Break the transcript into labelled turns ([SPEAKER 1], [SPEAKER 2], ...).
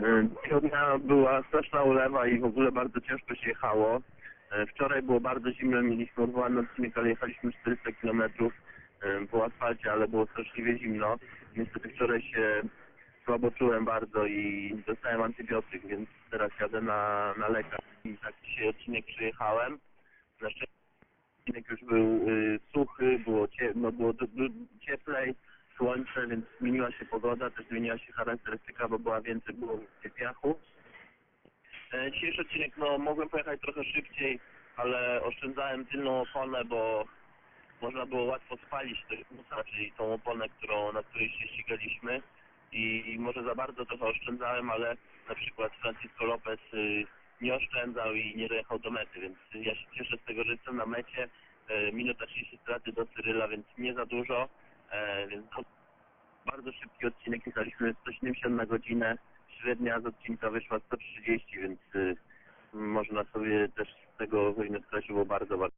[SPEAKER 1] E, Tego była straszna ulewa i w ogóle bardzo ciężko się jechało. E, Wczoraj było bardzo zimno, mieliśmy odwołany odcinek, ale jechaliśmy 400 km po asfalcie, ale było straszliwie zimno. Niestety wczoraj się słabo czułem bardzo i dostałem antybiotyk, więc teraz jadę na, na lekarz. I tak dzisiaj odcinek przyjechałem. Na szczęście odcinek już był y, suchy, było, cie, no, było cieplej, słońce, więc zmieniła się pogoda, też zmieniła się charakterystyka, bo była więcej, było więcej piachu. E, Dzisiejszy odcinek, no mogłem pojechać trochę szybciej, ale oszczędzałem tylną oponę, bo można było łatwo spalić busa, czyli tą oponę, którą, na której się ścigaliśmy i, i może za bardzo trochę oszczędzałem, ale na przykład Francisco Lopez y, nie oszczędzał i nie dojechał do mety, więc ja się cieszę z tego, że jestem na mecie. E, minuta 30 straty do Cyryla, więc nie za dużo, e, więc bardzo szybki odcinek, jechaliśmy 170 na godzinę, średnia z odcinka wyszła 130, więc y, można sobie też z tego wywnioskować, że było bardzo, bardzo